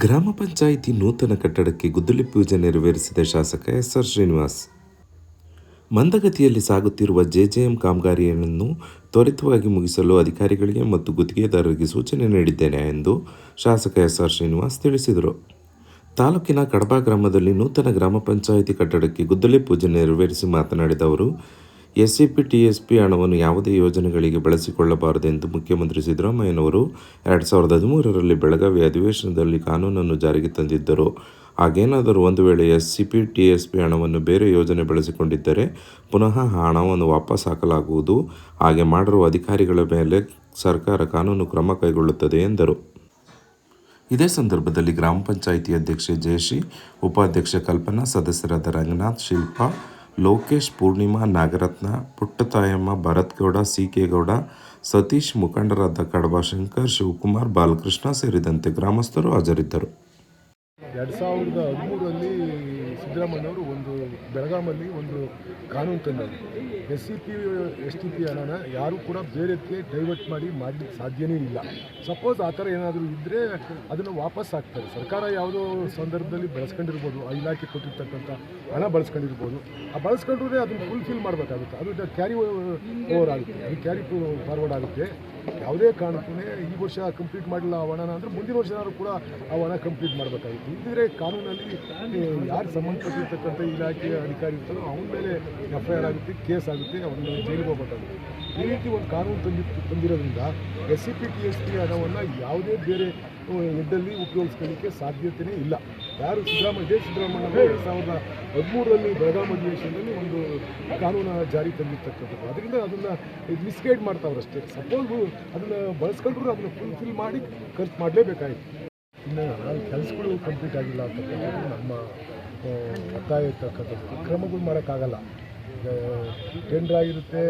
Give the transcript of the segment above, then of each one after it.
ಗ್ರಾಮ ಪಂಚಾಯಿತಿ ನೂತನ ಕಟ್ಟಡಕ್ಕೆ ಗುದ್ದಲಿ ಪೂಜೆ ನೆರವೇರಿಸಿದ ಶಾಸಕ ಎಸ್ ಆರ್ ಶ್ರೀನಿವಾಸ್. ಮಂದಗತಿಯಲ್ಲಿ ಸಾಗುತ್ತಿರುವ ಜೆಜೆಎಂ ಕಾಮಗಾರಿಯನ್ನು ತ್ವರಿತವಾಗಿ ಮುಗಿಸಲು ಅಧಿಕಾರಿಗಳಿಗೆ ಮತ್ತು ಗುತ್ತಿಗೆದಾರರಿಗೆ ಸೂಚನೆ ನೀಡಿದ್ದೇನೆ ಎಂದು ಶಾಸಕ ಎಸ್ ಆರ್ ಶ್ರೀನಿವಾಸ್ ತಿಳಿಸಿದರು. ತಾಲೂಕಿನ ಕಡಬ ಗ್ರಾಮದಲ್ಲಿ ನೂತನ ಗ್ರಾಮ ಪಂಚಾಯಿತಿ ಕಟ್ಟಡಕ್ಕೆ ಗುದ್ದಲಿ ಪೂಜೆ ನೆರವೇರಿಸಿ ಮಾತನಾಡಿದ ಅವರು ಎಸ್ಸಿಪಿ ಪಿ ಹಣವನ್ನು ಯಾವುದೇ ಯೋಜನೆಗಳಿಗೆ ಬಳಸಿಕೊಳ್ಳಬಾರದೆಂದು ಮುಖ್ಯಮಂತ್ರಿ ಸಿದ್ದರಾಮಯ್ಯನವರು ಎರಡು ಸಾವಿರದ ಹದಿಮೂರರಲ್ಲಿ ಬೆಳಗಾವಿ ಅಧಿವೇಶನದಲ್ಲಿ ಕಾನೂನನ್ನು ಜಾರಿಗೆ ತಂದಿದ್ದರು. ಹಾಗೇನಾದರೂ ಒಂದು ವೇಳೆ S C P T S P ಹಣವನ್ನು ಬೇರೆ ಯೋಜನೆ ಬಳಸಿಕೊಂಡಿದ್ದರೆ ಪುನಃ ಹಣವನ್ನು ವಾಪಸ್ ಹಾಕಲಾಗುವುದು. ಹಾಗೆ ಮಾಡಿರುವ ಅಧಿಕಾರಿಗಳ ಮೇಲೆ ಸರ್ಕಾರ ಕಾನೂನು ಕ್ರಮ ಕೈಗೊಳ್ಳುತ್ತದೆ ಎಂದರು. ಇದೇ ಸಂದರ್ಭದಲ್ಲಿ ಗ್ರಾಮ ಪಂಚಾಯಿತಿ ಅಧ್ಯಕ್ಷೆ ಜಯಶ್ರೀ, ಉಪಾಧ್ಯಕ್ಷೆ ಕಲ್ಪನಾ, ಸದಸ್ಯರಾದ ರಂಗನಾಥ್, ಶಿಲ್ಪಾ ಲೋಕೇಶ್ ಪೂರ್ಣಿಮಾ ನಾಗರತ್ನ, ಪುಟ್ಟತಾಯಮ್ಮ ಭರತ್ಗೌಡ ಸಿ ಕೆ ಗೌಡ ಸತೀಶ್ ಮುಖಂಡರಾದ ಕಡಬ ಶಂಕರ್ ಶಿವಕುಮಾರ್ ಬಾಲಕೃಷ್ಣ ಸೇರಿದಂತೆ ಗ್ರಾಮಸ್ಥರು ಹಾಜರಿದ್ದರು. ಎರಡು ಸಾವಿರದ ಹದಿಮೂರರಲ್ಲಿ ಸಿದ್ದರಾಮಯ್ಯವರು ಒಂದು ಬೆಳಗಾಮಲ್ಲಿ ಒಂದು ಕಾನೂನು ತಂದರು S C P, S T P ಹಣನ ಯಾರೂ ಕೂಡ ಬೇರೆಕ್ಕೆ ಡೈವರ್ಟ್ ಮಾಡಿ ಮಾಡಲಿಕ್ಕೆ ಸಾಧ್ಯನೇ ಇಲ್ಲ. ಸಪೋಸ್ ಆ ಥರ ಏನಾದರೂ ಇದ್ದರೆ ಅದನ್ನು ವಾಪಸ್ ಹಾಕ್ತಾರೆ. ಸರ್ಕಾರ ಯಾವುದೋ ಸಂದರ್ಭದಲ್ಲಿ ಬಳಸ್ಕೊಂಡಿರ್ಬೋದು, ಆ ಇಲಾಖೆ ಕೊಟ್ಟಿರ್ತಕ್ಕಂಥ ಹಣ ಬಳಸ್ಕೊಂಡಿರ್ಬೋದು. ಆ ಬಳಸ್ಕೊಂಡ್ರೆ ಅದನ್ನು ಫುಲ್ಫಿಲ್ ಮಾಡಬೇಕಾಗುತ್ತೆ. ಅದು ಕ್ಯಾರಿ ಓವರ್ ಆಗುತ್ತೆ. ಅದು ಕ್ಯಾರಿ ಫಾರ್ವರ್ಡ್ ಆಗುತ್ತೆ. ಯಾವುದೇ ಕಾರಣಕ್ಕೂ ಈ ವರ್ಷ ಕಂಪ್ಲೀಟ್ ಮಾಡಿಲ್ಲ ಆ ಹಣನ ಅಂದರೆ ಮುಂದಿನ ವರ್ಷನಾದ್ರೂ ಕೂಡ ಆ ಹಣ ಕಂಪ್ಲೀಟ್ ಮಾಡಬೇಕಾಗಿತ್ತು. ಇದ್ದರೆ ಕಾನೂನಲ್ಲಿ ಯಾರು ಸಂಬಂಧಪಟ್ಟಿರ್ತಕ್ಕಂಥ ಇಲಾಖೆಯ ಅಧಿಕಾರಿ ಇರ್ತಾರೋ ಅವನ ಮೇಲೆ ಎಫ್ ಐ ಆರ್ ಆಗುತ್ತೆ, ಕೇಸ್ ಆಗುತ್ತೆ ಅವನ್ನ ಜೈಲಿಗೆ ಹೋಗ್ಬೇಕಾಗುತ್ತೆ. ಈ ರೀತಿ ಒಂದು ಕಾನೂನು ತಂದಿ, ತಂದಿರೋದ್ರಿಂದ S C P T S P ಹಣವನ್ನು ಯಾವುದೇ ಬೇರೆ ಎಡ್ಡಲ್ಲಿ ಉಪಯೋಗಿಸ್ಕೊಳ್ಳಿಕ್ಕೆ ಸಾಧ್ಯತೆಯೇ ಇಲ್ಲ. ಯಾರು ಸಿದ್ದರಾಮಯ್ಯ ಜೈ ಸಿದ್ದರಾಮಯ್ಯ ಎರಡು ಸಾವಿರದ ಹದಿಮೂರರಲ್ಲಿ ಬೆಳಗಾವಿ ಅಧಿವೇಶನದಲ್ಲಿ ಒಂದು ಕಾನೂನು ಜಾರಿ ತಂದಿರ್ತಕ್ಕಂಥದ್ದು. ಅದರಿಂದ ಅದನ್ನು ಮಿಸ್ಗೈಡ್ ಮಾಡ್ತಾವ್ರಷ್ಟೇ ಸಪೋಸ್ ಅದನ್ನು ಬಳಸ್ಕೊಂಡ್ರು ಅದನ್ನು ಫುಲ್ಫಿಲ್ ಮಾಡಿ ಖರ್ಚು ಮಾಡಲೇಬೇಕಾಯಿತು. ಇನ್ನು ಕೆಲಸಗಳು ಕಂಪ್ಲೀಟ್ ಆಗಿಲ್ಲ ಅಂತಕ್ಕಂಥದ್ದು ನಮ್ಮ ಒತ್ತಾಯ ಇರ್ತಕ್ಕಂಥದ್ದು ಕ್ರಮಗಳು ಮಾಡೋಕ್ಕಾಗಲ್ಲ. ಟೆಂಡರ್ ಆಗಿರುತ್ತೆ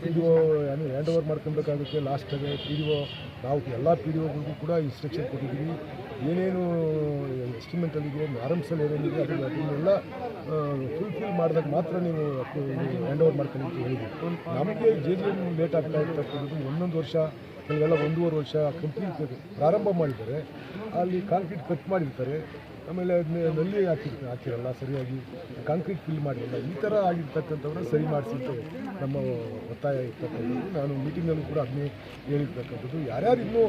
ಪಿ ಡಿ ಓ ಏನು ಹ್ಯಾಂಡ್ ಓವರ್ ಮಾಡ್ಕೊಬೇಕಾಗುತ್ತೆ ಲಾಸ್ಟಾಗೆ ಪಿ ಡಿ ಒ ನಾವು ಎಲ್ಲ ಪಿ ಡಿ ಒಗಳಿಗೂ ಕೂಡ ಇನ್ಸ್ಟ್ರಕ್ಷನ್ ಕೊಟ್ಟಿದ್ದೀವಿ. ಏನೇನು ಎಸ್ಟಿಮೇಟಲ್ಲಿದೆ ಆರಂಭಿಸಲು ಏನೇನಿದೆ ಅದು ಅದನ್ನೆಲ್ಲ ಫುಲ್ಫಿಲ್ ಮಾಡಿದಾಗ ಮಾತ್ರ ನೀವು ಹ್ಯಾಂಡ್ ಓವರ್ ಮಾಡ್ಕೊಂಡು ಹೇಳಿದ್ದೀವಿ. ನಮಗೆ ಜೆ ಜಿ ಎಂ ಲೇಟ್ ಆಗ್ತಾ ಇರ್ತಕ್ಕಂಥದ್ದು ಒಂದೊಂದು ವರ್ಷ. ಕೆಲವೆಲ್ಲ ಒಂದೂವರೆ ವರ್ಷ ಕಂಪ್ಲೀಟ್ ಪ್ರಾರಂಭ ಮಾಡಿದ್ದಾರೆ. ಅಲ್ಲಿ ಕಾಂಕ್ರೀಟ್ ಕಟ್ ಮಾಡಿರ್ತಾರೆ. ಆಮೇಲೆ ಅದನ್ನ ನಲ್ಲಿ ಹಾಕಿ ಹಾಕಿರಲ್ಲ ಸರಿಯಾಗಿ ಕಾಂಕ್ರೀಟ್ ಫಿಲ್ ಮಾಡಿರಲ್ಲ. ಈ ಥರ ಆಗಿರ್ತಕ್ಕಂಥವ್ರನ್ನ ಸರಿ ಮಾಡಿಸಿ ನಮ್ಮ ಒತ್ತಾಯ ಇರ್ತಕ್ಕಂಥದ್ದು. ನಾನು ಮೀಟಿಂಗಲ್ಲೂ ಕೂಡ ಅದನ್ನೇ ಹೇಳಿರ್ತಕ್ಕಂಥದ್ದು. ಯಾರ್ಯಾರು ಇನ್ನೂ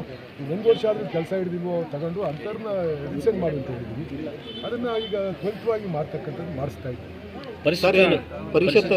ಒಂದು ವರ್ಷ ಆದರೂ ಕೆಲಸ ಹಿಡಿದಿವೋ ತಗೊಂಡು ಅಂಥವ್ರನ್ನ ರಿಸೆಂಟ್ ಮಾಡಿ ಅಂತ ಹೇಳಿದ್ವಿ ಅದನ್ನು ಈಗ ತ್ವರಿತವಾಗಿ ಮಾಡ್ತಕ್ಕಂಥದ್ದು ಮಾಡಿಸ್ತಾ ಇದ್ದೀವಿ ಪರಿಷತ್